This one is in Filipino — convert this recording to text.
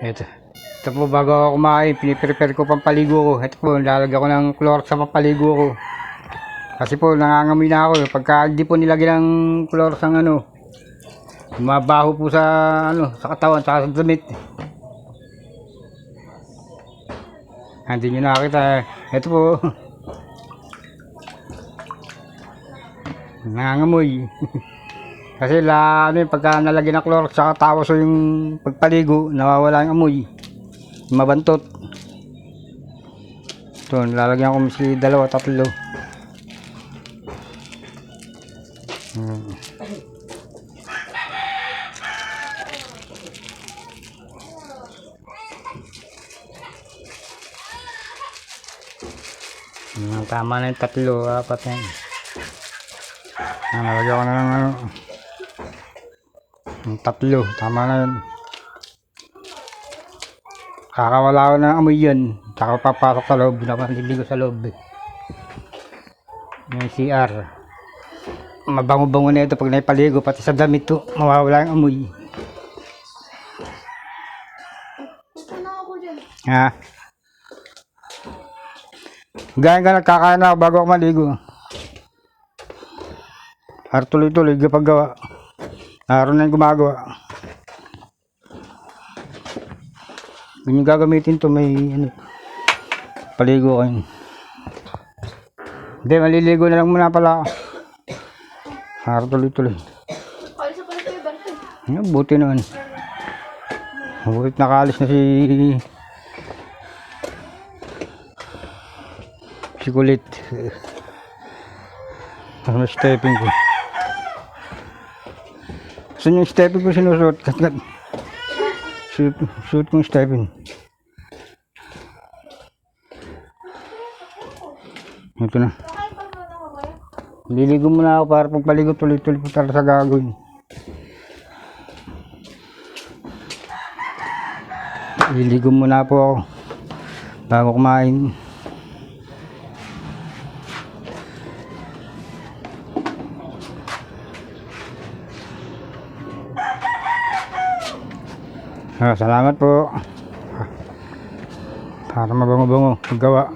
Ito. Ito po bago ako kumain, piniprepare ko pampaligo ko. Ito po, lalagyan ko ng Clorox sa pampaligo ko. Kasi po, nangangamoy na ako. eh. Pagka hindi po nilagyan ng Clorox ang ano, mabaho po sa ano, sa katawan, sa damit. Hindi nyo nakakita. eh. Ito po. Nangangamoy. Kasi la, ano yun, pagka nalagyan ng Clorox sa tawas o yung pagpaligo, nawawala yung amoy. Mabantot. Ito, lalagyan ko misli dalawa, tatlo. Hmm. Hmm, tama na yung tatlo, apat yan. Ah, nalagyan ko na ng ano. Yung tatlo, tama na yun. Kakawala ko ng amoy yun. Tsaka papasok sa loob. Nakaliligo sa loob. eh. Yung CR. Mabango-bango na ito pag naipaligo. Pati sa damit to. Mawawala yung amoy. Ha? Gaya ka nagkakain na ako bago ako maligo. Para tuloy-tuloy kapag gawa. Araw na yung gumagawa. Kung yung gagamitin to may ano, paligo kayo. Hindi, maliligo na lang muna pala. Para tuloy-tuloy. Ano, buti naman. Buti nakalis na si... Si Kulit. Ano stepping ko. Saan yung stepping ko sinusuot? Suot, suot kong stepping. Ito na. Liligo muna ako para pagpaligo tuloy-tuloy po talaga sa gagawin. Liligo muna po ako bago kumain. Salamat po. Para mabango-bango paggawa.